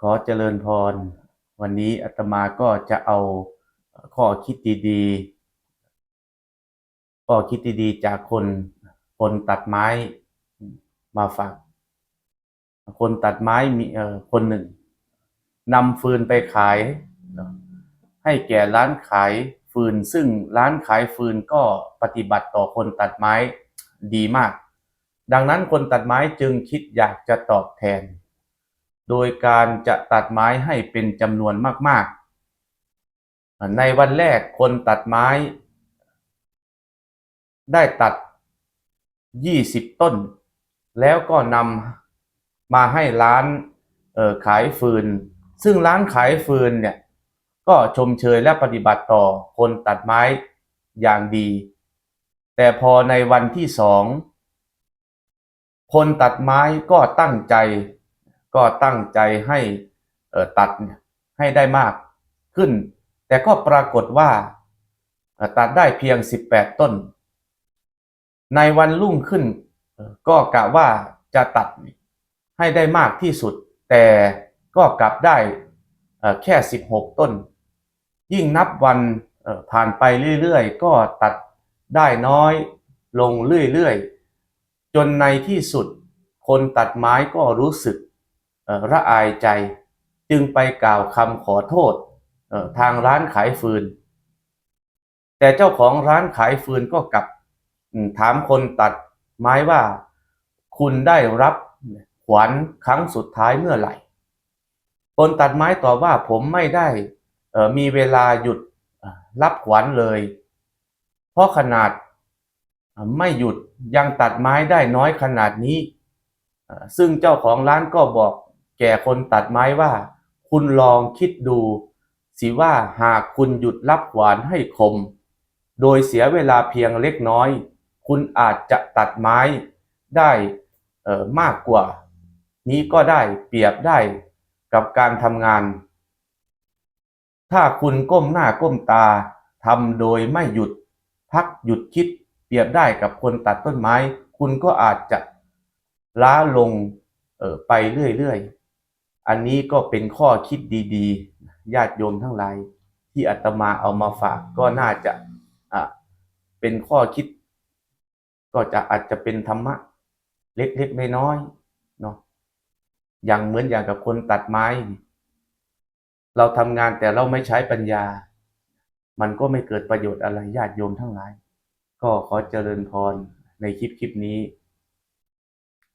ขอเจริญพร วันนี้อาตมาก็จะเอาข้อคิดดีๆข้อคิดดีๆจากคนคนตัดไม้มาฝากคนตัดไม้มีเอ่อคนหนึ่งนำฟืนไปขาย ให้แก่ร้านขายฟืน ซึ่งร้านขายฟืนก็ปฏิบัติต่อคนตัดไม้ดีมาก ดังนั้นคนตัดไม้จึงคิดอยากจะตอบแทน โดยการจะตัดไม้ให้เป็นจำนวนมาก ๆ ในวันแรกคนตัดไม้ ได้ตัด 20 ต้น แล้วก็นำมาให้ร้านออขายฟืน ซึ่งร้านขายฟืนเนี่ยก็ชมเชยและปฏิบัติต่อคนตัดไม้อย่างดี แต่พอในวันที่สองคนตัดไม้ก็ตั้งใจ ก็ตั้งใจให้ตัดเนี่ยให้ได้มากขึ้น แต่ก็ปรากฏว่าตัดได้เพียง 18 ต้น ในวันรุ่งขึ้น ก็กะว่าจะตัดให้ได้มากที่สุด แต่ก็กลับได้เอ่อแค่ 16 ต้น ยิ่งนับวันผ่านไปเรื่อยๆ ก็ตัดได้น้อยลงเรื่อยๆ จนในที่สุดคนตัดไม้ก็รู้สึก ระอายใจจึงไปกล่าวคำขอโทษทางร้านขายฟืน แต่เจ้าของร้านขายฟืนก็กลับถามคนตัดไม้ว่า คุณได้รับขวัญครั้งสุดท้ายเมื่อไหร่ คนตัดไม้ตอบว่าผมไม่ได้มีเวลาหยุดรับขวัญเลย เพราะขนาดไม่หยุดยังตัดไม้ได้น้อยขนาดนี้ ซึ่งเจ้าของร้านก็บอก ก่คนตัดไม้ว่า คุณลองคิดดู สิว่าหากคุณหยุดรับขวานให้คม โดยเสียเวลาเพียงเล็กน้อย คุณอาจจะตัดไม้ได้มากกว่า นี้ก็ได้เปรียบได้กับการทำงาน ถ้าคุณก้มหน้าก้มตาทำโดยไม่หยุด พักหยุดคิด เปรียบได้กับคนตัดต้นไม้ คุณก็อาจจะล้าลงออไปเรื่อยๆ อันนี้ก็เป็นข้อคิดดีๆ ญาติโยมทั้งหลาย ที่อาตมาเอามาฝากก็น่าจะอะเป็นข้อคิด ก็จะอาจจะเป็นธรรมะ เล็กๆน้อยๆเนาะอย่างเหมือนอย่างกับคนตัดไม้ เราทำงานแต่เราไม่ใช้ปัญญา มันก็ไม่เกิดประโยชน์อะไรญาติโยมทั้งหลาย ก็ขอเจริญพรในคลิปคลิปนี้